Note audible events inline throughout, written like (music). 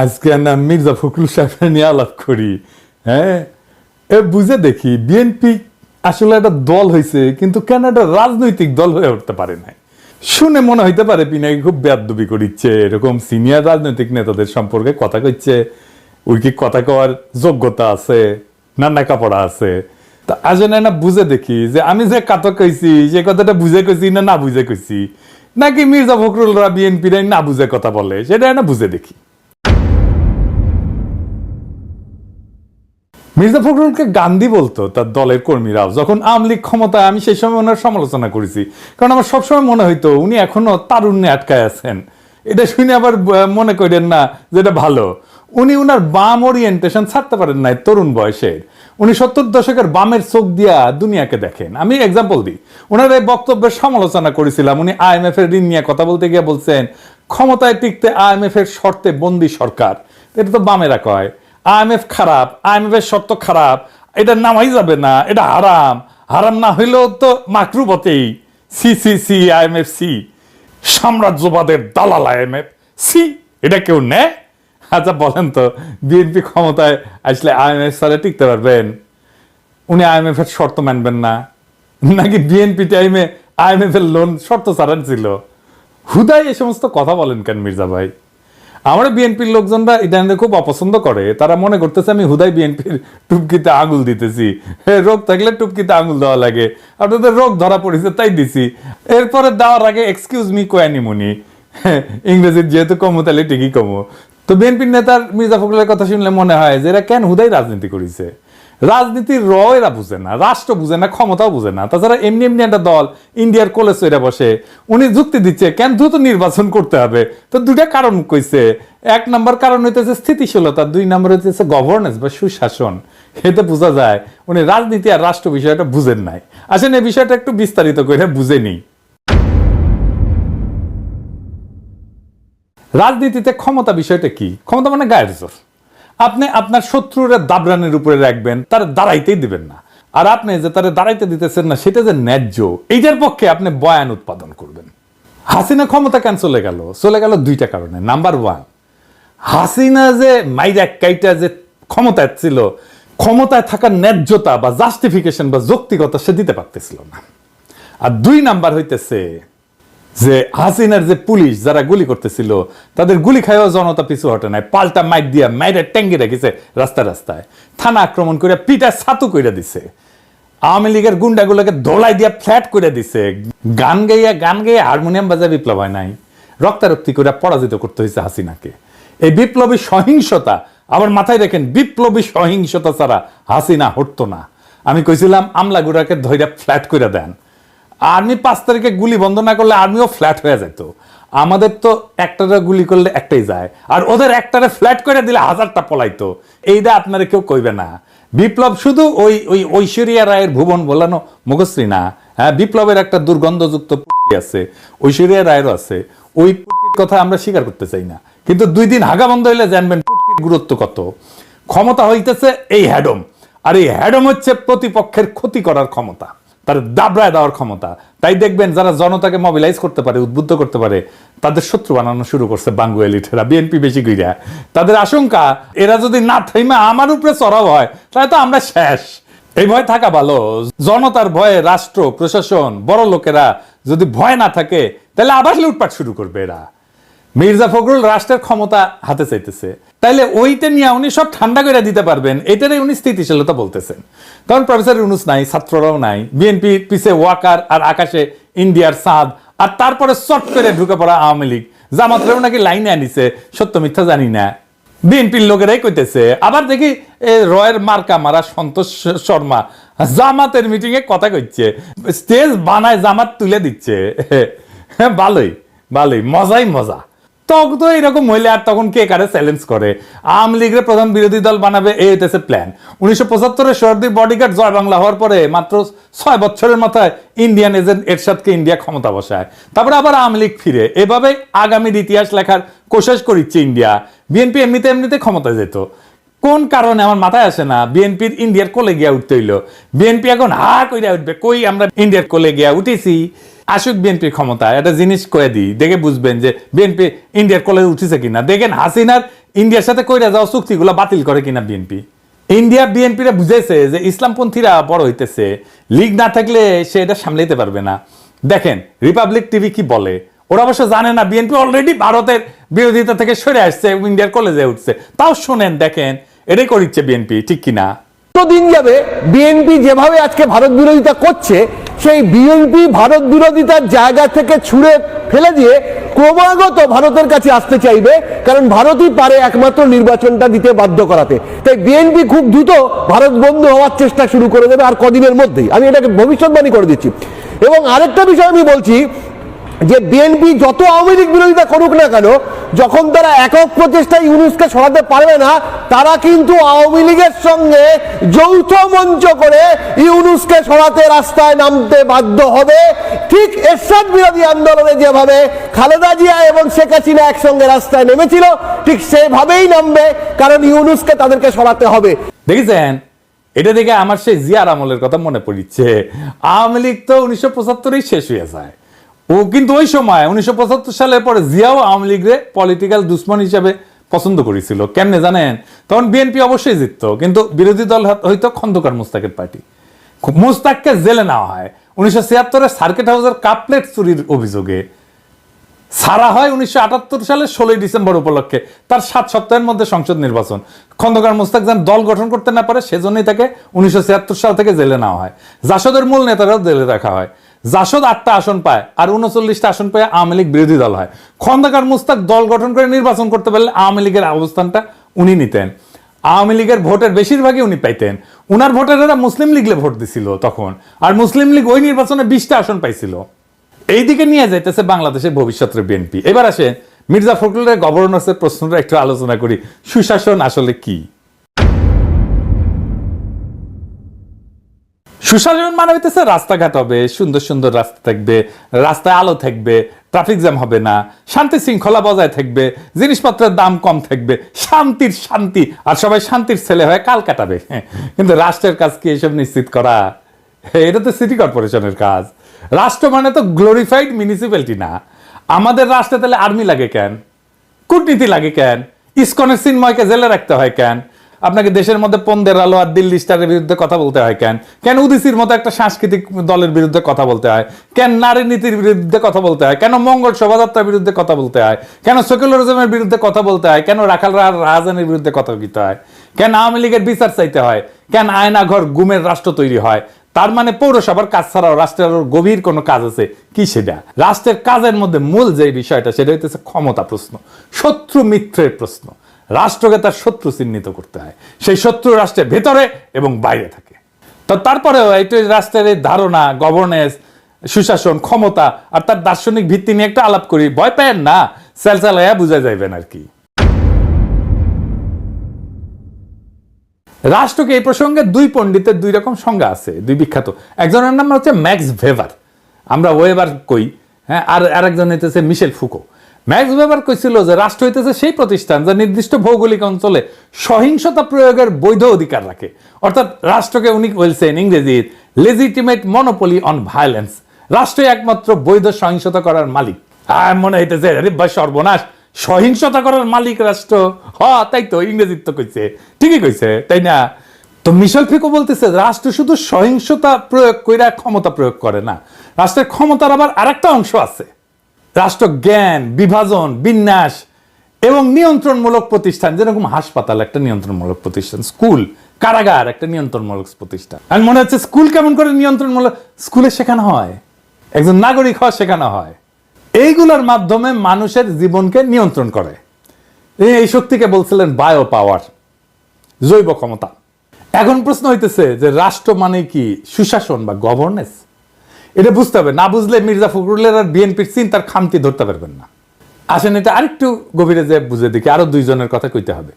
আজকে না মির্জা ফখরুল সাহেবের নিয়ে আলাপ করি হ্যাঁ? এ বুঝে দেখি বিএনপি আসলে একটা দল হয়েছে কিন্তু কেন একটা রাজনৈতিক দল হয়ে উঠতে পারে নাই। শুনে মনে হইতে পারে পিনাকি খুব বেদবি করিচ্ছে, এরকম সিনিয়র রাজনৈতিক নেতাদের সম্পর্কে কথা কইছে ওই কি কথা কওয়ার যোগ্যতা আছে না লেখাপড়া আছে? তা আজ না বুঝে দেখি যে আমি যে কথা কইছি সে কথাটা বুঝে কইছি না না বুঝে কইছি, নাকি মির্জা ফখরুলরা বিএনপি না বুঝে কথা বলে, সেটা না বুঝে দেখি। মির্জা ফখরুলকে গান্ধী বলতো, তার দলের কর্মীরাও। যখন আওয়ামী লীগ ক্ষমতায়, আমি সেই সময় ওনার সমালোচনা করেছি। কারণ আমার সবসময় মনে হইতো, উনি এখনও তারুণ্যে আটকায় আছেন। এটা শুনে আবার মনে করেন না যে এটা ভালো। উনি উনার বাম ওরিয়েন্টেশন ছাড়তে পারেন নাই তরুণ বয়সের উনি সত্তর দশকের বামের চোখ দিয়া দুনিয়াকে দেখেন। আমি এক্সাম্পল দিই। ওনার এই বক্তব্যের সমালোচনা করেছিলাম। উনি আইএমএফ এর ঋণ নিয়ে কথা বলতে গিয়ে বলছেন, ক্ষমতায় টিকতে আইএমএফ এর শর্তে বন্দি সরকার। এটা তো বামেরা কয়। আইএমএফ খারাপ আইএমএফ এর শর্ত খারাপ এটা নামাই যাবে না, এটা হারাম। হারাম না হইলেও তো মাকরু বটেই C C C, IMF, C. সাম্রাজ্যবাদের দালাল আইএমএফ, সি, এটা কেউ নেয়? আচ্ছা বলেন তো, বিএনপি ক্ষমতায় আসলে আইএমএফ সারে টিকতে পারবেন? উনি আইএমএফ এর শর্ত মানবেন না। নাকি বিএনপি টাইমে আইএমএফ এর লোন শর্ত ছাড়ান ছিল? হুদাই এই সমস্ত কথা বলেন কেন মির্জা ভাই? আমরা বিএনপির লোকজনরা এটা খুব অপছন্দ করে। তারা মনে করতেছে, আমি হুদাই বিএনপির টুপকিতে আঙুল দিতেছি। রোগ থাকলে টুপকিতে আঙুল দেওয়া লাগে। আপনাদের রোগ ধরা পড়েছে, তাই দিছি। এরপরে দেওয়ার আগে এক্সকিউজ মি কোয়ানি মুনি ইংরেজির যেহেতু কমো, তাহলে ঠিকই কমো। তো বিএনপির নেতার মির্জা ফখরুলের কথা শুনলে মনে হয় যে এরা কেন হুদাই রাজনীতি করেছে? রাজনীতির র এরা বুঝে না, রাষ্ট্র বুঝে না, ক্ষমতাও বুঝে না। তাছাড়া এমনি এমনি একটা দল ইন্ডিয়ার কোলে সইরা বসে, উনি যুক্তি দিচ্ছে, কেন দ্রুত নির্বাচন করতে হবে? তো দুটা কারণ কইছে। এক নম্বর কারণ হইতেছে স্থিতিশীলতা, দুই নম্বর হইতেছে গভর্নেন্স বা সুশাসন। এতে বোঝা যায় উনি রাজনীতি আর রাষ্ট্র বিষয়টা বুঝেন নাই। আসেন এই বিষয়টা একটু বিস্তারিত করে বুঝে নিই। রাজনীতিতে ক্ষমতা বিষয়টা কি? ক্ষমতা মানে গায়ের জোর। আপনি আপনার শত্রুরা দাবরানের উপরে রাখবেন, তার দাঁড়াইতেই দিবেন না। আর আপনি যে তারা দাঁড়াইতে দিতেছেন না, সেটা যে ন্যায্য, এইটার পক্ষে আপনি বয়ান উৎপাদন করবেন। হাসিনা ক্ষমতা কেন চলে গেল? চলে গেল দুইটা কারণে। নাম্বার ওয়ান হাসিনা যে মাইরা কাইটা যে ক্ষমতায় ছিল, ক্ষমতায় থাকার ন্যায্যতা বা জাস্টিফিকেশন বা যৌক্তিকতা সে দিতে পারতেছিল না। আর দুই নাম্বার হইতেছে যে হাসিনার যে পুলিশ যারা গুলি করতেছিল, তাদের গুলি খাইও জনতা পিছু হটে নাই। পাল্টা মাইক দিয়া মাইরে ট্যাঙ্গি রেখেছে রাস্তায় রাস্তায়। থানা আক্রমণ করে পিটা ছাতু করে দিছে। আওয়ামী লীগের গুন্ডাগুলোকে দোলাই দিয়া ফ্ল্যাট করে দিছে। গান গাইয়া গান গাইয়া হারমোনিয়াম বাজায় বিপ্লব হয় নাই। রক্তারক্তি করে পরাজিত করতে হয়েছে হাসিনাকে। এই বিপ্লবী সহিংসতা আবার মাথায় রাখেন, বিপ্লবী সহিংসতা ছাড়া হাসিনা হটতো না। আমি কইছিলাম, আমলাগুড়াকে ধৈর্য ফ্ল্যাট করে দেন। আর্মি পাঁচ তারিখে গুলি বন্ধ না করলে আর্মিও ফ্ল্যাট হয়ে যেত। আমাদের তো একটারে গুলি করলে একটাই যায়। আর ওদের একটারে ফ্ল্যাট করে দিলে হাজারটা পলাইতো। এইটা আপনারা কেউ কইবে না। বিপ্লব শুধু ওই ওই ঐশ্বরিয়া রায়ের ভুবন বলানো মুখশ্রী না। হ্যাঁ বিপ্লবের একটা দুর্গন্ধযুক্ত পুটকি আছে, ঐশ্বরিয়া রায়েরও আছে। ওই পুটকির কথা আমরা স্বীকার করতে চাই না। কিন্তু দুই দিন হাগা বন্ধ হইলে জানবেন পুটকির গুরুত্ব কত। ক্ষমতা হইতেছে এই হ্যাডম। আর এই হ্যাডম হচ্ছে প্রতিপক্ষের ক্ষতি করার ক্ষমতা। তার দাবড়ায় দেওয়ার ক্ষমতা। তাই দেখবেন যারা জনতাকে মোবিলাইজ করতে পারে, উদ্বুদ্ধ করতে পারে, তাদের শত্রু বানানো শুরু করছে বাঙ্গু এলিটেরা বিএনপি বেশি গইরা তাদের আশঙ্কা, এরা যদি না থাইমা আমার উপরে চড়াও হয়, তাহলে তো আমরা শেষ। এই ভয় থাকা ভালো। জনতার ভয়ে রাষ্ট্র, প্রশাসন, বড় লোকেরা যদি ভয় না থাকে, তাহলে আবার লুটপাট শুরু করবে এরা। মির্জা ফখরুল রাষ্ট্রের ক্ষমতা হাতে চাইতেছে। তাইলে ওইটা নিয়ে উনি সব ঠান্ডা করে দিতে পারবেন। এটারই উনি স্থিতিশীলতা বলতেছেন। কারণ প্রফেসর ইউনুস নাই, ছাত্ররাও নাই, বিএনপি পিছে ওয়াকার আর আকাশে ইন্ডিয়ার সাদ, আর তারপরে চট করে ঢুকে পড়া আওয়ামী লীগ। জামাতরাও নাকি লাইনে আনিছে, সত্য মিথ্যা জানি না। বিএনপির লোকেরাই কইতেছে, আবার দেখি রয়ের মার্কা মারা সন্তোষ শর্মা জামাতের মিটিং এ কথা কইছে, স্টেজ বানায় জামাত তুলে দিচ্ছে। (laughs) ভালোই ভালোই, মজাই মজা। তখন তো এরকম হইলে আর তখন কে কারে চ্যালেঞ্জ করে? আওয়ামী লীগের প্রধান বিরোধী দল বানাবে, এই হইতেছে প্ল্যান উনিশশো বডিগার্ড জয় বাংলা হওয়ার পরে মাত্র ছয় বছরের মাথায় ইন্ডিয়ান এজেন্ট এরশাদকে ইন্ডিয়া ক্ষমতা বসায়। তারপরে আবার আওয়ামী লীগ ফিরে। এভাবে আগামীর ইতিহাস লেখার কোশেষ করিচ্ছে ইন্ডিয়া বিএনপি এমনিতে এমনিতে ক্ষমতা যেত। কোন কারণে আমার মাথায় আসে না বিএনপির ইন্ডিয়ার কোলে গিয়া উঠতে হইল। বিএনপি এখন হা কইরা উঠবে, কই আমরা ইন্ডিয়ার কোলে গিয়া উঠেছি। আসুক বিএনপির ক্ষমতা একটা জিনিস কয়ে দিই, দেখে বুঝবেন যে বিএনপি ইন্ডিয়ার কোলে উঠেছে কিনা। দেখেন হাসিনার ইন্ডিয়ার সাথে কইরা যাওয়া চুক্তিগুলো বাতিল করে কিনা বিএনপি ইন্ডিয়া বিএনপিরা বুঝেছে যে ইসলামপন্থীরা বড় হইতেছে, লিগ না থাকলে সে এটা সামলাইতে পারবে না। দেখেন রিপাবলিক টিভি কি বলে? ওরা অবশ্য জানে না বিএনপি অলরেডি ভারতের বিরোধিতা থেকে সরে আসছে, ইন্ডিয়ার কলেজে উঠছে। তাও শোনেন, দেখেন এটাই করিচ্ছে বিএনপি ঠিক কিনা? দিন যাবে বিএনপি যেভাবে আজকে ভারত বিরোধিতা করছে, সেই বিএনপি ভারত বিরোধিতার জায়গা থেকে ছুঁড়ে ফেলে দিয়ে ক্রমাগত ভারতের কাছে আসতে চাইবে, কারণ ভারতই পারে একমাত্র নির্বাচনটা দিতে বাধ্য করাতে। তাই বিএনপি খুব দ্রুত ভারত বন্ধু হওয়ার চেষ্টা শুরু করে দেবে আর কদিনের মধ্যেই। আমি এটাকে ভবিষ্যৎবাণী করে দিচ্ছি। এবং আরেকটা বিষয় আমি বলছি যে বিএনপি যত আওয়ামী লীগ বিরোধিতা করুক না কেন, যখন তারা একক প্রচেষ্টায় ইউনুসকে সরাতে পারবে না, তারা কিন্তু আওয়ামী লীগের সঙ্গে যৌথ মঞ্চ করে ইউনুসকে সরাতে রাস্তায় নামতে বাধ্য হবে। ঠিক এরশাদ বিরোধী আন্দোলনে যেভাবে খালেদা জিয়া এবং শেখ হাসিনা একসঙ্গে রাস্তায় নেমেছিল, ঠিক সেভাবেই নামবে, কারণ ইউনুসকে তাদেরকে সরাতে হবে। দেখেছেন? এটা দেখে আমার সেই জিয়ার আমলের কথা মনে পড়িচ্ছে। আওয়ামী লীগ তো উনিশশো পঁচাত্তরেই শেষ হয়ে যায়। ও কিন্তু ওই সময় উনিশশো সালের পরে জিয়াও আওয়ামী লীগরে পলিটিক্যাল দুশ্মন হিসাবে পছন্দ করেছিল। কেমনে জানেন? তখন বিএনপি অবশ্যই জিতত, কিন্তু বিরোধী দল হয়তো খন্দকার মুস্তাকের পার্টি। মুস্তাককে জেলে নেওয়া হয়। উনিশশো ছিয়াত্তরে সার্কিট হাউসের কাপলেট চুরির অভিযোগে। সারা হয় উনিশশো আটাত্তর সালের ষোলোই ডিসেম্বর উপলক্ষে, তার সাত সপ্তাহের মধ্যে সংসদ নির্বাচন। খন্দকার মুস্তাক যেন দল গঠন করতে না পারে, সেজন্যই তাকে উনিশশো ছিয়াত্তর সাল থেকে জেলে নেওয়া হয়। জাসদের মূল নেতারাও জেলে রাখা হয়। জাসদ আটটা আসন পায় আর উনচল্লিশটা আসন পেয়ে আওয়ামী লীগ বিরোধী দল হয়। খন্দকার মুস্তাক দল গঠন করে নির্বাচন করতে পারলে আওয়ামী লীগের অবস্থানটা উনি নিতেন। আওয়ামী লীগের ভোটের বেশিরভাগই উনি পাইতেন। উনার ভোটারেরা মুসলিম লীগলে ভোট দিছিল তখন আর মুসলিম লীগ ওই নির্বাচনে বিশটা আসন পাইছিল। এইদিকে নিয়ে যাইতেছে বাংলাদেশের ভবিষ্যতের বিএনপি। এবার আসে মির্জা ফখরুলের গভর্নর্সের প্রশ্নটা একটু আলোচনা করি। সুশাসন আসলে কি? সুশাসন মানে হইতেছে, রাস্তাঘাট হবে, সুন্দর সুন্দর রাস্তা থাকবে, রাস্তায় আলো থাকবে ট্রাফিক জ্যাম হবে না, শান্তি শৃঙ্খলা বজায় থাকবে, জিনিসপত্রের দাম কম থাকবে, শান্তির শান্তি, আর সবাই শান্তির ছেলে হয়ে কাল কাটাবে। কিন্তু রাষ্ট্রের কাজ কি এসব নিশ্চিত করা? এটা তো সিটি কর্পোরেশনের কাজ। রাষ্ট্র মানে তো গ্লোরিফাইড মিউনিসিপ্যালিটি না। আমাদের রাষ্ট্রে তাহলে আর্মি লাগে কেন? কূটনীতি লাগে কেন? ইস্কনের চিন্ময়কে জেলে রাখতে হয় কেন? আপনাকে দেশের মধ্যে পন্দের আলো আর দিল্লি স্টারের বিরুদ্ধে কথা বলতে হয় কেন? কেন উদিসির মতো একটা সাংস্কৃতিক দলের বিরুদ্ধে কথা বলতে হয়? কেন নারী নীতির বিরুদ্ধে কথা বলতে হয়? কেন মঙ্গল শোভাযাত্রার বিরুদ্ধে কথা বলতে হয়? কেন সেকুলারিজমের বিরুদ্ধে কথা বলতে হয়? কেন রাখাল রাজধানীর বিরুদ্ধে কথা বলতে হয়? কেন আওয়ামী লীগের বিচার চাইতে হয়? কেন আয়নাঘর গুমের রাষ্ট্র তৈরি হয়? তার মানে পৌরসভার কাজ ছাড়াও রাষ্ট্রের গভীর কোনো কাজ আছে কি সেটা? রাষ্ট্রের কাজের মধ্যে মূল যে বিষয়টা, সেটা হইতেছে ক্ষমতা প্রশ্ন, শত্রু মিত্রের প্রশ্ন। রাষ্ট্রকে তার শত্রু চিহ্নিত করতে হয়। সেই শত্রু রাষ্ট্রের ভেতরে এবং বাইরে থাকে। তো তারপরেও এইটা রাষ্ট্রের এই ধারণা গভর্নেন্স সুশাসন, ক্ষমতা আর তার দার্শনিক ভিত্তি নিয়ে একটা আলাপ করি। ভয় পেয়েন না চালাইয়া বুঝা যাইবেন আর কি। রাষ্ট্রকে এই প্রসঙ্গে দুই পণ্ডিতের দুই রকম সংজ্ঞা আছে, দুই বিখ্যাত। একজনের নাম হচ্ছে ম্যাক্স ভেভার। আমরা ওয়েবার কই হ্যাঁ আর আরেকজন হইতেছে মিশেল ফুকো। ম্যাক্স ভেভার কইছিল যে রাষ্ট্র হইতেছে সেই প্রতিষ্ঠান যা নির্দিষ্ট ভৌগোলিক অঞ্চলে সহিংসতা প্রয়োগের বৈধ অধিকার রাখে। অর্থাৎ রাষ্ট্রকে উনি বলছেন ইংরেজি লেজিটিমেট মনোপলি অন ভায়োলেন্স রাষ্ট্রই একমাত্র বৈধ সহিংসতা করার মালিক। মনে হইতেছে, আরে সর্বনাশ। সহিংসতা করার মালিক রাষ্ট্র? হ, তাই তো, ইংরেজিত তো কইছে। ঠিকই কইছে, তাই না? তো মিশল ফিকো বলতেছে, রাষ্ট্র শুধু সহিংসতা প্রয়োগ কইরা ক্ষমতা প্রয়োগ করে না। রাষ্ট্রের ক্ষমতার আবার আরেকটা অংশ আছে। রাষ্ট্র জ্ঞান বিভাজন, বিন্যাস এবং নিয়ন্ত্রণমূলক প্রতিষ্ঠান, যেরকম হাসপাতাল একটা নিয়ন্ত্রণমূলক প্রতিষ্ঠান, স্কুল, কারাগার একটা নিয়ন্ত্রণমূলক প্রতিষ্ঠান। আর মনে হচ্ছে স্কুল কেমন করে নিয়ন্ত্রণমূলক, স্কুলে শেখানো হয়, একজন নাগরিক হওয়া শেখানো হয়। এইগুলোর মাধ্যমে মানুষের জীবনকে নিয়ন্ত্রণ করে। এই শক্তিকে বলছিলেন বায়ো পাওয়ার, জৈব ক্ষমতা। এখন প্রশ্ন হইতেছে যে রাষ্ট্র মানে কি? সুশাসন বা গভর্নেন্স এটা বুঝতে হবে। না বুঝলে মির্জা ফখরুলের আর বিএনপির চিন্তার খামতি ধরতে পারবেন না। আসেন এটা আরেকটু গভীরে যে বুঝে দেখি, আরও দুইজনের কথা কইতে হবে।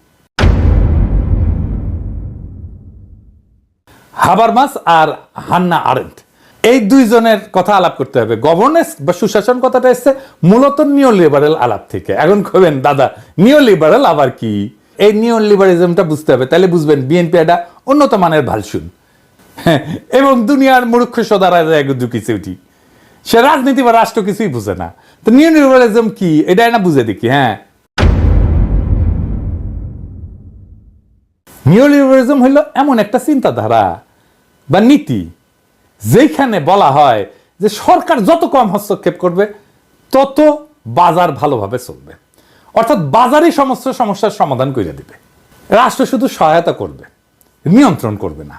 হাবারমাস আর হান্না আরেন্ট। এই দুইজনের কথা আলাপ করতে হবে। গভর্নেন্স বা সুশাসন কথাটা এসছে মূলত নিও লিবারেল আলাপ থেকে। এখন কবেন দাদা নিও লিবারেল আবার কি? এই নিও লিবারেলিজমটা বুঝতে হবে। তাহলে বুঝবেন, বিএনপি একটা উন্নত মানের ভালসুন। (laughs) এবং দুনিয়ার মূর্খ সদারা কিছু উঠি সে রাজনীতি বা রাষ্ট্র কিছুই বুঝে না। তো নিও লিবারেলিজম কি? এটা না বুঝে দেখি হ্যাঁ। নিওলিবারিজম হইল এমন একটা চিন্তাধারা বা নীতি যেখানে বলা হয় যে সরকার যত কম হস্তক্ষেপ করবে, তত বাজার ভালোভাবে চলবে। অর্থাৎ বাজারই সমস্ত সমস্যার সমাধান করে দিবে। রাষ্ট্র শুধু সহায়তা করবে, নিয়ন্ত্রণ করবে না।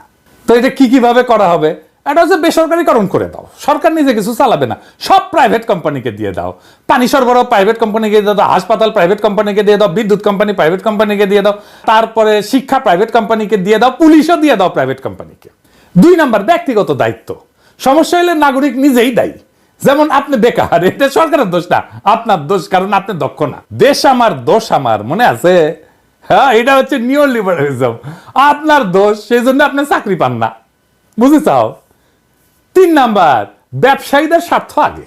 তো এটা কি কীভাবে করা হবে? এটা হচ্ছে বেসরকারিকরণ করে দাও। সরকার নিজে কিছু চালাবে না। সব প্রাইভেট কোম্পানিকে দিয়ে দাও। পানি সরবরাহ প্রাইভেট কোম্পানিকে দিয়ে দাও, হাসপাতাল প্রাইভেট কোম্পানিকে দিয়ে দাও, বিদ্যুৎ কোম্পানি প্রাইভেট কোম্পানিকে দিয়ে দাও, তারপরে শিক্ষা প্রাইভেট কোম্পানিকে দিয়ে দাও, পুলিশও দিয়ে দাও প্রাইভেট কোম্পানিকে দুই নাম্বার, ব্যক্তিগত দায়িত্ব। সমস্যা হলে নাগরিক নিজেই দায়ী। যেমন আপনি বেকার, এটা সরকারের দোষ না। আপনার দোষ, কারণ আপনি দক্ষ না। দেশ আমার, দোষ আমার, মনে আছে? হ্যাঁ এটা হচ্ছে নিও লিবারালিজম আপনার দোষ সেই জন্য আপনি চাকরি পান না। বুঝে চাও তিন নাম্বার, ব্যবসায়ীদের স্বার্থ আগে।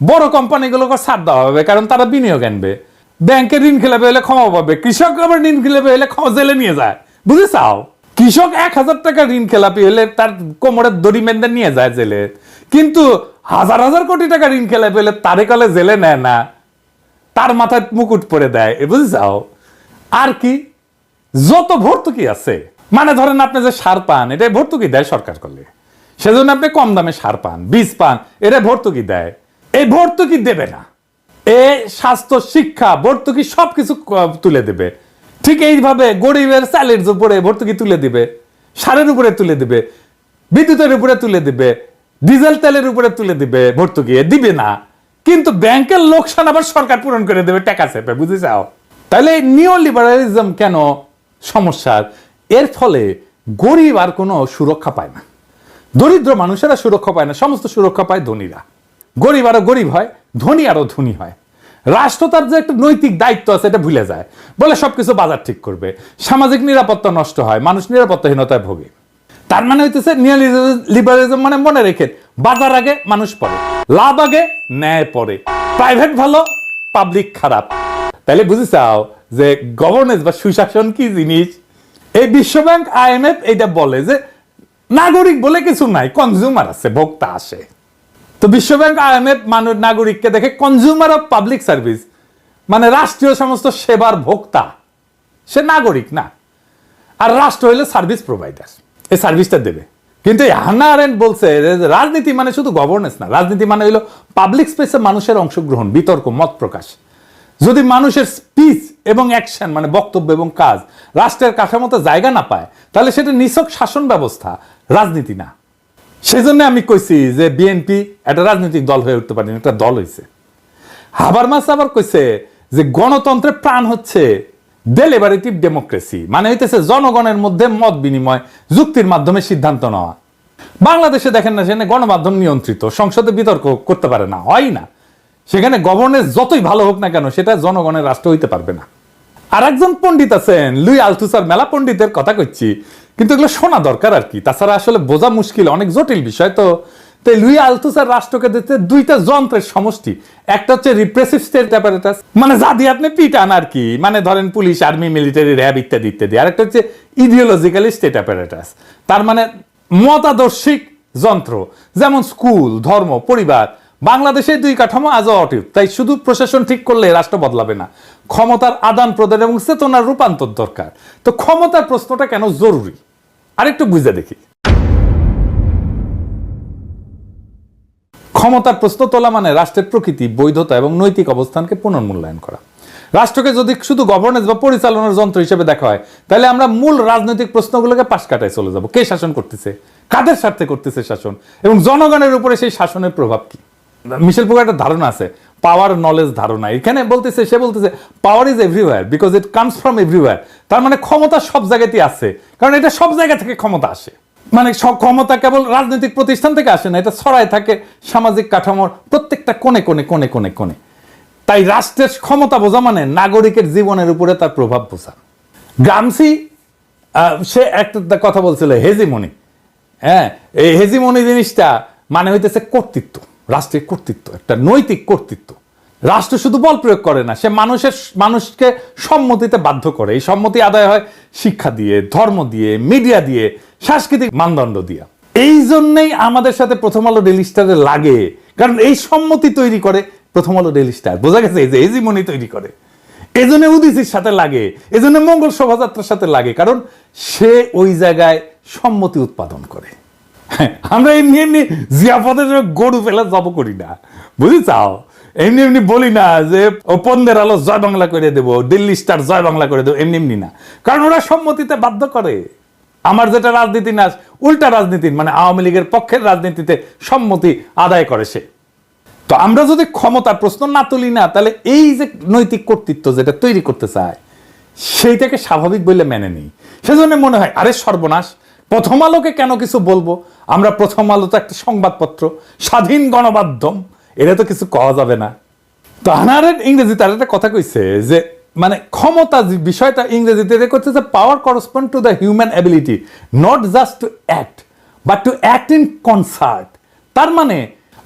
বড় কোম্পানিগুলোকে ছাড় দেওয়া হবে, কারণ তারা বিনিয়োগ আনবে। ব্যাংকের ঋণ খেলাপে হলে ক্ষমা পাবে কৃষক আবার ঋণ খেলাপি হলে ক্ষমা জেলে নিয়ে যায়। বুঝে চাও কৃষক এক হাজার টাকা ঋণ খেলাপি হলে তার কোমরের দড়ি মেন্দে নিয়ে যায় জেলে। কিন্তু হাজার হাজার কোটি টাকা ঋণ খেলাপি হলে তারে কলে জেলে নেয় না। তার মাথায় মুকুট পরে দেয় বুঝে যাও আর কি? যত ভর্তুকি আছে মানে ধরেন আপনি যে সার পান এটা ভর্তুকি দেয় সরকার করলে। সেজন্য আপনি কম দামে সার পান, বীজ পান এটা ভর্তুকি দেয়। এই ভর্তুকি দেবে না। এ স্বাস্থ্য, শিক্ষা, ভর্তুকি সবকিছু তুলে দেবে। ঠিক এইভাবে গরিবের চালের উপরে ভর্তুকি তুলে দিবে, সারের উপরে তুলে দিবে, বিদ্যুতের উপরে তুলে দিবে, ডিজেল তেলের উপরে তুলে দিবে ভর্তুকি দিবে না। কিন্তু ব্যাংকের লোকসান আবার সরকার পূরণ করে দেবে, টাকা চেপে বুঝে যাও তাহলে নিও লিবারালিজম কেন সমস্যার? এর ফলে গরিব আর কোনো সুরক্ষা পায় না। দরিদ্র মানুষেরা সুরক্ষা পায় না, সমস্ত সুরক্ষা পায় ধনীরা। গরিব আরও গরিব হয়, ধনী আরও ধনী হয়। রাষ্ট্র তার যে একটা নৈতিক দায়িত্ব আছে, এটা ভুলে যায়। বলে সবকিছু বাজার ঠিক করবে। সামাজিক নিরাপত্তা নষ্ট হয়, মানুষ নিরাপত্তাহীনতায় ভোগে। তার মানে হইতেছে লিবারালিজম মানে মনে রেখে, বাজার আগে মানুষ পড়ে, লাভ আগে ন্যায় পড়ে। প্রাইভেট ভালো পাবলিক খারাপ। তাহলে বুঝে চাও যে গভর্নেন্স বা সুশাসন কি জিনিস? এই বিশ্বব্যাংক আইএমএফ এটা বলে যে নাগরিক বলে কিছু নাই কনজিউমার আছে, ভোক্তা আসে তো বিশ্বব্যাংক আইএমএফ মানুষ নাগরিককে দেখে কনজিউমার অফ পাবলিক সার্ভিস মানে রাষ্ট্রীয় সমস্ত সেবার ভোক্তা, সে নাগরিক না। আর রাষ্ট্র হইলে সার্ভিস প্রোভাইডার এই সার্ভিসটা দেবে। কিন্তু হান্না বলছে রাজনীতি মানে শুধু গভর্নেন্স না, রাজনীতি মানে হলো পাবলিক স্পেসে মানুষের অংশগ্রহণ, বিতর্ক, মত প্রকাশ। যদি মানুষের স্পিচ এবং অ্যাকশন মানে বক্তব্য এবং কাজ রাষ্ট্রের কাঠামোতে জায়গা না পায়, তাহলে সেটা নিছক শাসন ব্যবস্থা, রাজনীতি না। সেজন্য আমি কইছি যে বিএনপি একটা রাজনৈতিক দল হয়ে উঠতে পারেনি, একটা দল হয়েছে হাবারমাস আবার কইছে যে গণতন্ত্রের প্রাণ হচ্ছে ডেলিভারেটিভ ডেমোক্রেসি মানে হইতেছে জনগণের মধ্যে মত বিনিময়, যুক্তির মাধ্যমে সিদ্ধান্ত নেওয়া। বাংলাদেশে দেখেন না সেখানে গণমাধ্যম নিয়ন্ত্রিত, সংসদে বিতর্ক করতে পারে না, হয় না। সেখানে গভর্নেন্স যতই ভালো হোক না কেন, সেটা জনগণের রাষ্ট্র হইতে পারবে না। আর একজন পণ্ডিত আছেন, লুই আলথুসার মেলা পণ্ডিতের কথা কইছি কিন্তু এগুলো শোনা দরকার আর কি। তাছাড়া আসলে বোঝা মুশকিল, অনেক জটিল বিষয় তো। তো এই লুই আলথুসার রাষ্ট্রকে দিতে দুইটা যন্ত্রের সমষ্টি। একটা হচ্ছে রিপ্রেসিভ স্টেট অ্যাপারেটাস মানে যা দিয়ে আপনি পিটান আর কি মানে ধরেন পুলিশ আর্মি মিলিটারি র্যাব ইত্যাদি ইত্যাদি। আর একটা হচ্ছে ইডিওলজিক্যালি স্টেট অ্যাপারেটাস তার মানে মতাদর্শিক যন্ত্র, যেমন স্কুল ধর্ম, পরিবার বাংলাদেশে দুই কাঠামো আজও অটিভ তাই শুধু প্রশাসন ঠিক করলে রাষ্ট্র বদলাবে না। ক্ষমতার আদান প্রদান এবং চেতনার রূপান্তর দরকার। তো ক্ষমতার প্রশ্নটা কেন জরুরি? আরেকটু বুঝে দেখি। ক্ষমতার প্রশ্ন তোলা মানে রাষ্ট্রের প্রকৃতি, বৈধতা এবং নৈতিক অবস্থানকে পুনর্মূল্যায়ন করা। রাষ্ট্রকে যদি শুধু গভর্নেন্স বা পরিচালনার যন্ত্র হিসেবে দেখা হয়, তাহলে আমরা মূল রাজনৈতিক প্রশ্নগুলোকে পাশ কাটায় চলে যাব। কে শাসন করতেছে? কাদের স্বার্থে করতেছে শাসন? এবং জনগণের উপরে সেই শাসনের প্রভাব কি? মিশেল পোকার একটা ধারণা আছে পাওয়ার নলেজ ধারণা। এখানে বলতেছে সে বলতেছে power is everywhere because it comes from everywhere তার মানে ক্ষমতা সব জায়গাতেই আছে কারণ এটা সব জায়গা থেকে ক্ষমতা আসে। মানে সব ক্ষমতা কেবল রাজনৈতিক প্রতিষ্ঠান থেকে আসে না এটা ছড়ায় থাকে সামাজিক কাঠামোর প্রত্যেকটা কোণে কোণে কোণে কোণে কোণে। তাই রাষ্ট্রের ক্ষমতা বোঝা মানে নাগরিকের জীবনের উপরে তার প্রভাব বোঝা। আহ, সে একটা কথা বলছিল হেজিমনি। হ্যাঁ এই হেজিমনি জিনিসটা মানে হইতেছে কর্তৃত্ব। রাষ্ট্রের কর্তৃত্ব, একটা নৈতিক কর্তৃত্ব। রাষ্ট্র শুধু বল প্রয়োগ করে না, সে মানুষের, মানুষকে সম্মতিতে বাধ্য করে। এই সম্মতি আদায় হয় শিক্ষা দিয়ে, ধর্ম দিয়ে, মিডিয়া দিয়ে, সাংস্কৃতিক মানদণ্ড দিয়ে। এই জন্যেই আমাদের সাথে প্রথম আলো ডেলি স্টারে লাগে। কারণ এই সম্মতি তৈরি করে প্রথম আলো ডেলি স্টার বোঝা গেছে, এই যে এজিমনি তৈরি করে। এজন্য উদিসির সাথে লাগে, এজন্য মঙ্গল শোভাযাত্রার সাথে লাগে। কারণ সে ওই জায়গায় সম্মতি উৎপাদন করে। আমরা এমনি এমনি জিয়াপদের গরু ফেলা জব করি না। বুঝি চাও এমনি এমনি বলি না যে ও পন্দের আলো জয় বাংলা করে দেবো, দিল্লি স্টার জয় বাংলা করে দেবো, এমনি এমনি না। কারণ ওরা সম্মতিতে বাধ্য করে। আমার যেটা রাজনীতি না, উল্টা রাজনীতি মানে আওয়ামী লীগের পক্ষের রাজনীতিতে সম্মতি আদায় করে সে। তো আমরা যদি ক্ষমতার প্রশ্ন না তুলি না, তাহলে এই যে নৈতিক কর্তৃত্ব যেটা তৈরি করতে চায়, সেইটাকে স্বাভাবিক বলে মেনে নিই। সেজন্য মনে হয়, আরে সর্বনাশ প্রথম আলোকে কেন কিছু বলব? আমরা প্রথম আলো তো একটা সংবাদপত্র, স্বাধীন গণমাধ্যম এটা তো কিছু কওয়া যাবে না। তো আনারের ইংরেজিতে আর একটা কথা কইছে যে মানে ক্ষমতা যে বিষয়টা ইংরেজিতে এটা করছে যে power correspond to the human ability not just to act but to act in concert তার মানে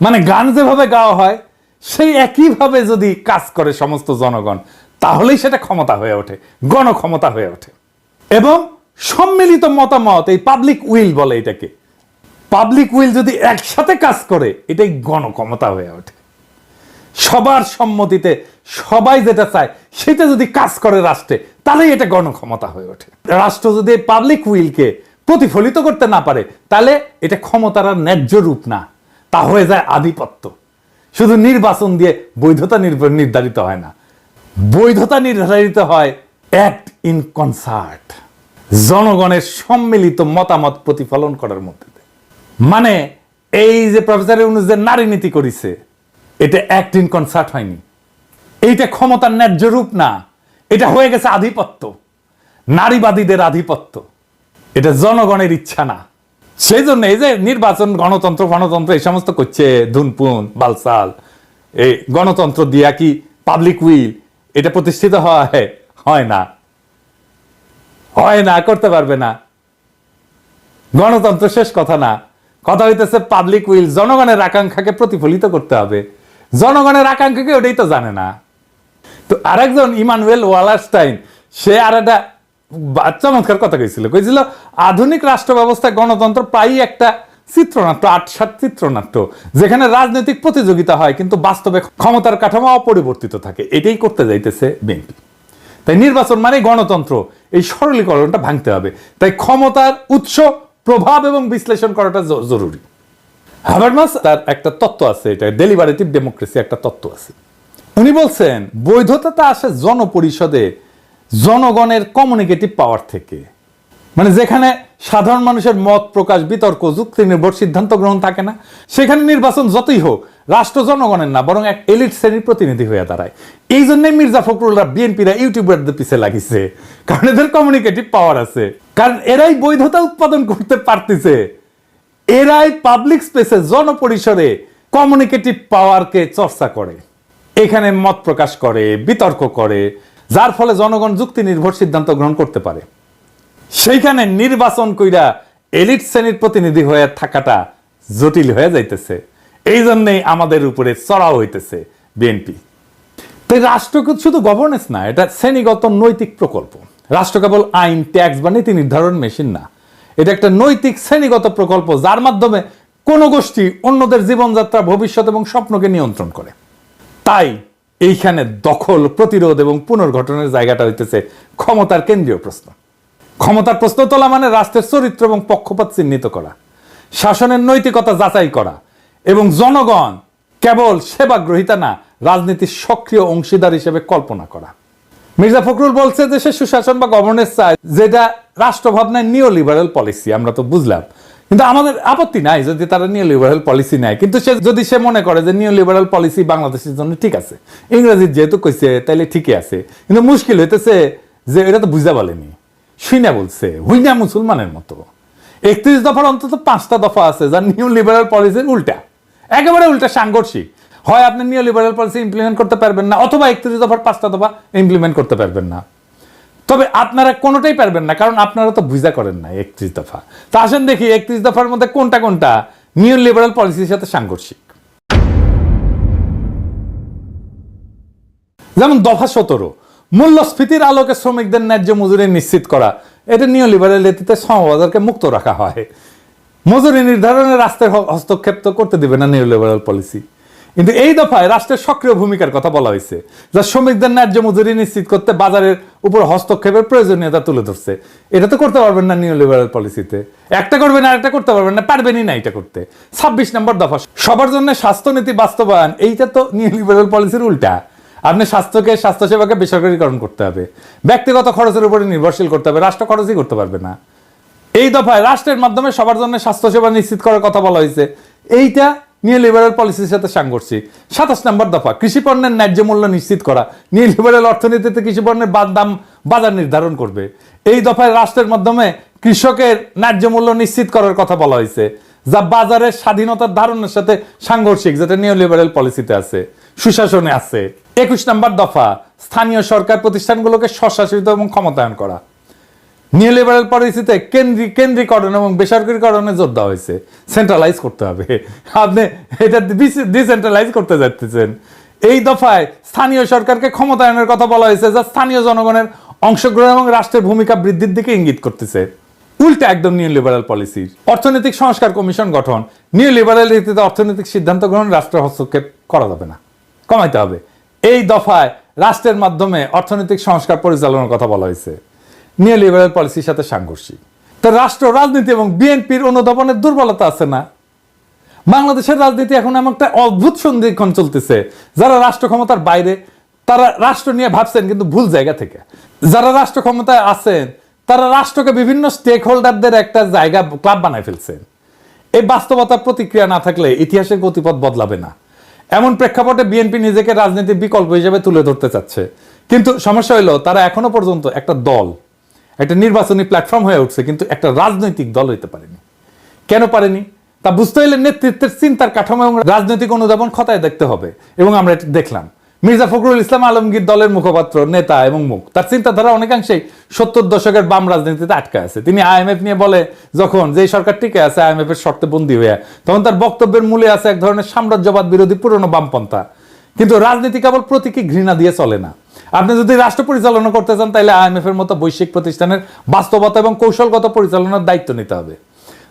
মানে গান যেভাবে গাওয়া হয়, সেই একইভাবে যদি কাজ করে সমস্ত জনগণ, তাহলেই সেটা ক্ষমতা হয়ে ওঠে, গণক্ষমতা হয়ে ওঠে। এবং সম্মিলিত মতামত, এই পাবলিক উইল বলে এটাকে। পাবলিক উইল যদি একসাথে কাজ করে, এটাই গণক্ষমতা হয়ে ওঠে। সবার সম্মতিতে সবাই যেটা চায়, সেটা যদি কাজ করে রাষ্ট্রে, তাহলেই এটা গণক্ষমতা হয়ে ওঠে। রাষ্ট্র যদি পাবলিক উইলকে প্রতিফলিত করতে না পারে, তাহলে এটা ক্ষমতার আর ন্যায্য রূপ না। তা হয়ে যায় আধিপত্য। শুধু নির্বাচন দিয়ে বৈধতা নির্ধারিত হয় না। বৈধতা নির্ধারিত হয় অ্যাক্ট ইন কনসার্ট জনগণের সম্মিলিত মতামত প্রতিফলন করার মধ্যে মানে এই যে প্রফেসর ইউনুস যে নারী নীতি করেছে, এটা অ্যাক্ট কনসার্ট হয়নি। এইটা ক্ষমতার ন্যায্য রূপ না। এটা হয়ে গেছে আধিপত্য। নারীবাদীদের আধিপত্য। এটা জনগণের ইচ্ছা না। সেই জন্য এই যে নির্বাচন, গণতন্ত্র গণতন্ত্র এই সমস্ত করছে ধুনপুন বালসাল, এই গণতন্ত্র দিয়া কি পাবলিক উইল এটা প্রতিষ্ঠিত হয় হয় না। হয় না, করতে পারবে না। গণতন্ত্র শেষ কথা না। কথা হইতেছে পাবলিক উইল জনগণের আকাঙ্ক্ষাকে প্রতিফলিত করতে হবে। জনগণের আকাঙ্ক্ষাকে ওটাই তো জানে না। তো আরেকজন ইমানুয়েল ওয়ালারস্টাইন, সে আর একটা চমৎকার কথা কইছিল। কইছিল, আধুনিক রাষ্ট্র ব্যবস্থায় গণতন্ত্র প্রায়ই একটা চিত্রনাট্য, আটসাট চিত্রনাট্য, যেখানে রাজনৈতিক প্রতিযোগিতা হয়, কিন্তু বাস্তবে ক্ষমতার কাঠামো অপরিবর্তিত থাকে। এটাই করতে যাইতেছে বিএনপি। তাই নির্বাচন মানে গণতন্ত্র। এই সরলীকরণটা ভাঙতে হবে। তাই ক্ষমতার উৎস প্রভাব এবং বিশ্লেষণ করাটা জরুরি। হাবারমাস তার একটা তত্ত্ব আছে, এটা ডেলিভারেটিভ ডেমোক্রেসি একটা তত্ত্ব আছে। উনি বলছেন বৈধতা আসে জনপরিষদে, জনগণের কমিউনিকেটিভ পাওয়ার থেকে। মানে যেখানে সাধারণ মানুষের মত প্রকাশ, বিতর্ক, যুক্তি নির্ভর, সিদ্ধান্ত গ্রহণ থাকে না, সেখানে নির্বাচন যতই হোক রাষ্ট্র জনগণের না, বরং এক এলিট শ্রেণির প্রতিনিধি হয়ে দাঁড়ায়। এই জন্যই মির্জা ফখরুলরা বিএনপিরা ইউটিউবারদের পিছে লাগিছে, কারণ এদের কমিউনিকেটিভ পাওয়ার আছে। কারণ এরাই বৈধতা উৎপাদন করতে পারতেছে। এরাই পাবলিক স্পেসে জনপরিসরে কমিউনিকেটিভ পাওয়ারকে চর্চা করে। এখানে মত প্রকাশ করে, বিতর্ক করে, যার ফলে জনগণ যুক্তি নির্ভর সিদ্ধান্ত গ্রহণ করতে পারে। সেইখানে নির্বাচন কইরা এলিট শ্রেণির প্রতিনিধি হয়ে থাকাটা জটিল হয়ে যাইতেছে। এই জন্যই আমাদের উপরে চড়াও হইতেছে বিএনপি তাই রাষ্ট্র শুধু গভর্নেন্স না, এটা শ্রেণীগত নৈতিক প্রকল্প। রাষ্ট্র কেবল আইন, ট্যাক্স বা নীতি নির্ধারণ মেশিন না। এটা একটা নৈতিক শ্রেণীগত প্রকল্প, যার মাধ্যমে কোনো গোষ্ঠী অন্যদের জীবনযাত্রা, ভবিষ্যৎ এবং স্বপ্নকে নিয়ন্ত্রণ করে। তাই এইখানে দখল, প্রতিরোধ এবং পুনর্গঠনের জায়গাটা হইতেছে ক্ষমতার কেন্দ্রীয় প্রশ্ন। ক্ষমতার প্রশ্ন তোলা মানে রাষ্ট্রের চরিত্র এবং পক্ষপাত চিহ্নিত করা, শাসনের নৈতিকতা যাচাই করা এবং জনগণ কেবল সেবাগ্রহিতা না, রাজনীতির সক্রিয় অংশীদার হিসেবে কল্পনা করা। মির্জা ফখরুল বলছে যে সে সুশাসন বা গভর্নেন্স চায়, যেটা রাষ্ট্র ভাবনায় নিও লিবারেল পলিসি আমরা তো বুঝলাম। কিন্তু আমাদের আপত্তি নাই যদি তারা নিও লিবারেল পলিসি নেয়। কিন্তু সে যদি সে মনে করে যে নিও লিবারেল পলিসি বাংলাদেশের জন্য ঠিক আছে, ইংরেজি যেহেতু কইছে তাইলে ঠিকই আছে, কিন্তু মুশকিল হইতেছে যে এটা তো বুঝা বলেনি। শুইনা বলছে, হুইনা মুসলমানের মতো। একত্রিশ দফার অন্তত পাঁচটা দফা আছে যা নিউ লিবারাল পলিসির উল্টা। একেবারে উল্টা সাংঘর্ষিক। হয় আপনি নিউ লিবারাল পলিসি ইমপ্লিমেন্ট করতে পারবেন না, অথবা একত্রিশ দফার, পাঁচটা দফা ইমপ্লিমেন্ট করতে পারবেন না। তবে আপনারা কোনোটাই পারবেন না, কারণ আপনারা তো বুঝা করেন না একত্রিশ দফা। তা আসেন দেখি, একত্রিশ দফার মধ্যে কোনটা কোনটা নিউ লিবারাল পলিসির সাথে সাংঘর্ষিক। যেমন দফা সতেরো, মূল্যস্ফীতির আলোকে শ্রমিকদের ন্যায্য মজুরি নিশ্চিত করা। এটা নিউ লিবারেল নীতিতে শ্রমবাজারকে মুক্ত রাখা হয়। মজুরি নির্ধারণের রাস্তায় হ- হস্তক্ষেপ তো করতে দিবে না নিও লিবারেল পলিসি কিন্তু এই দফায় রাষ্ট্রের সক্রিয় ভূমিকার কথা বলা হয়েছে, যা শ্রমিকদের ন্যায্য মজুরি নিশ্চিত করতে বাজারের উপর হস্তক্ষেপের প্রয়োজনীয়তা তুলে ধরছে। এটা তো করতে পারবেন না নিউ লিবারাল পলিসিতে একটা করবেন আর একটা করতে পারবেন না, পারবেনই না এটা করতে। ছাব্বিশ নম্বর দফা, সবার জন্য স্বাস্থ্যনীতি বাস্তবায়ন, এইটা তো নিউ লিবারাল পলিসির উল্টা। আপনি স্বাস্থ্যকে, স্বাস্থ্যসেবাকে বেসরকারীকরণ করতে হবে। ব্যক্তিগত খরচের উপরে নির্ভরশীল করতে হবে, রাষ্ট্র খরচই করতে পারবে না। এই দফায় রাষ্ট্রের মাধ্যমে সবার জন্য স্বাস্থ্যসেবা নিশ্চিত করার কথা বলা হয়েছে। এইটা নিউ লিবারাল পলিসির সাথে সাংঘর্ষিক। সাতাশ নম্বর দফা কৃষি পণ্যের ন্যায্য মূল্য নিশ্চিত করা। নিউ লিবারাল অর্থনীতিতে কৃষি পণ্যের বা- দাম বাজার নির্ধারণ করবে। এই দফায় রাষ্ট্রের মাধ্যমে কৃষকের ন্যায্য মূল্য নিশ্চিত করার কথা বলা হয়েছে, যা বাজারের স্বাধীনতার ধারণের সাথে সাংঘর্ষিক, যেটা নিউ লিবারাল পলিসিতে আছে, সুশাসনে আছে। একুশ নম্বর দফা, স্থানীয় সরকার প্রতিষ্ঠানগুলোকে স্বশাসিত এবং ক্ষমতায়ন করা। নিউ লিবারাল পলিসিতে কেন্দ্রিক কেন্দ্রীকরণ এবং বেসরকারীকরণে জোর দেওয়া হয়েছে। সেন্ট্রালাইজ করতে হবে। আপনি এটা ডিসেন্ট্রালাইজ করতে যাচ্ছেন। এই দফায় স্থানীয় সরকারকে ক্ষমতায়নের কথা বলা হয়েছে, যা স্থানীয় জনগণের অংশগ্রহণ এবং রাষ্ট্রের ভূমিকা বৃদ্ধির দিকে ইঙ্গিত করতেছে। উল্টা একদম নিউ লিবারাল পলিসি অর্থনৈতিক সংস্কার কমিশন গঠন। নিউ লিবারাল রীতিতে অর্থনৈতিক সিদ্ধান্ত গ্রহণ রাষ্ট্রের হস্তক্ষেপ করা যাবে না। কমাইতে হবে। এই দফায় রাষ্ট্রের মাধ্যমে অর্থনৈতিক সংস্কার পরিচালনার কথা বলা হয়েছে। নিউ লিবারাল পলিসির সাথে সাংঘর্ষিক। তো রাষ্ট্র, রাজনীতি এবং বিএনপির অনুধাবনের দুর্বলতা আছে না? বাংলাদেশের রাজনীতি এখন এমন একটা অদ্ভুত সন্ধিক্ষণ চলতেছে। যারা রাষ্ট্র ক্ষমতার বাইরে, তারা রাষ্ট্র নিয়ে ভাবছেন কিন্তু ভুল জায়গা থেকে। যারা রাষ্ট্র ক্ষমতায় আছেন, তারা রাষ্ট্রকে বিভিন্ন স্টেক হোল্ডারদের একটা জায়গা ক্লাব বানায় ফেলছেন। এই বাস্তবতার প্রতিক্রিয়া না থাকলে ইতিহাসের গতিপথ বদলাবে না। এমন প্রেক্ষাপটে বিএনপি নিজেকে রাজনীতির বিকল্প হিসেবে তুলে ধরতে চাচ্ছে। কিন্তু সমস্যা হলো, তারা এখনও পর্যন্ত একটা দল একটা নির্বাচনী প্ল্যাটফর্ম হয়ে উঠছে, কিন্তু একটা রাজনৈতিক দল হইতে পারেনি। কেন পারেনি? তা বুঝতে হলে নেতৃত্বের চিন্তার কাঠামো এবং রাজনৈতিক অনুধাবন খতায় দেখতে হবে। এবং আমরা এটা দেখলাম। মির্জা ফখরুল ইসলাম আলমগীর দলের মুখপাত্র, নেতা এবং মুখ, তার চিন্তাধারা অনেকাংশেই সত্তর দশকের বাম রাজনীতিতে আটকে আছে। তিনি আইএমএফ নিয়ে বলে, যখন যে সরকার টিকে আছে আইএমএফ এর শর্তে বন্দী হয়ে, তখন তার বক্তব্যের মূলে আছে এক ধরনের সাম্রাজ্যবাদ বিরোধী পুরনো বামপন্থা। কিন্তু রাজনীতি কেবল প্রতীকী ঘৃণা দিয়ে চলে না। আপনি যদি রাষ্ট্র পরিচালনা করতে চান তাহলে আইএমএফ এর মতো বৈশ্বিক প্রতিষ্ঠানের বাস্তবতা এবং কৌশলগত পরিচালনার দায়িত্ব নিতে হবে।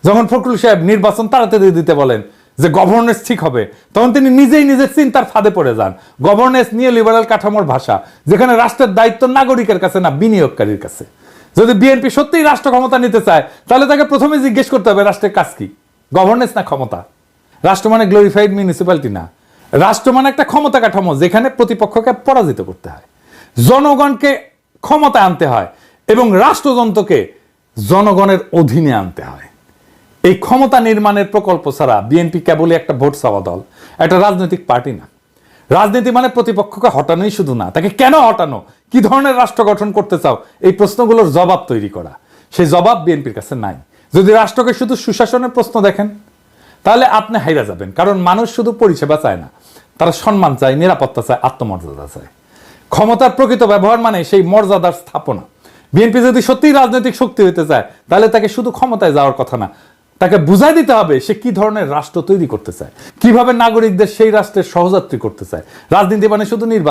যখন ফখরুল সাহেব নির্বাচন তাড়াতাড়ি দিতে বলেন যে গভর্নেন্স ঠিক হবে, তখন তিনি নিজেই নিজের চিন্তার ফাঁদে পড়ে যান। গভর্নেন্স নিয়ে লিবারাল কাঠামোর ভাষা, যেখানে রাষ্ট্রের দায়িত্ব নাগরিকের কাছে না বিনিয়োগকারীর কাছে। যদি বিএনপি সত্যিই রাষ্ট্র ক্ষমতা নিতে চায়, তাহলে তাকে প্রথমে জিজ্ঞেস করতে হবে রাষ্ট্রের কাজ কি? গভর্নেন্স না ক্ষমতা? রাষ্ট্র মানে গ্লোরিফাইড মিউনিসিপ্যালিটি না। রাষ্ট্র মানে একটা ক্ষমতা কাঠামো যেখানে প্রতিপক্ষকে পরাজিত করতে হয়, জনগণকে ক্ষমতা আনতে হয় এবং রাষ্ট্রযন্ত্রকে জনগণের অধীনে আনতে হয়। এই ক্ষমতা নির্মাণের প্রকল্প ছাড়া বিএনপি কেবলই একটা ভোট চাওয়া দল একটা রাজনৈতিক পার্টি না। রাজনীতি মানে প্রতিপক্ষকে হটানোই শুধু না, তাকে কেন হটানো? কি ধরনের রাষ্ট্র গঠন করতে চাও? এই প্রশ্নগুলোর জবাব তৈরি করা। সেই জবাব বিএনপির কাছে নাই। যদি রাষ্ট্রকে শুধু সুশাসনের প্রশ্ন দেখেন, তাহলে আপনি হাইরা যাবেন, কারণ মানুষ শুধু পরিষেবা চায় না। তারা সম্মান চায়, নিরাপত্তা চায়, আত্মমর্যাদা চায়। ক্ষমতার প্রকৃত ব্যবহার মানে সেই মর্যাদার স্থাপনা। বিএনপি যদি সত্যিই রাজনৈতিক শক্তি হতে চায়, তাহলে তাকে শুধু ক্ষমতায় যাওয়ার কথা না, তাকে বুঝাই দিতে হবে সে কি ধরনের রাষ্ট্র তৈরি করতে চায়। কীভাবে নাগরিকদের সেই রাষ্ট্রের সহযাত্রী করতে চায়। রাজনীতি মানে শুধু নির্বাচন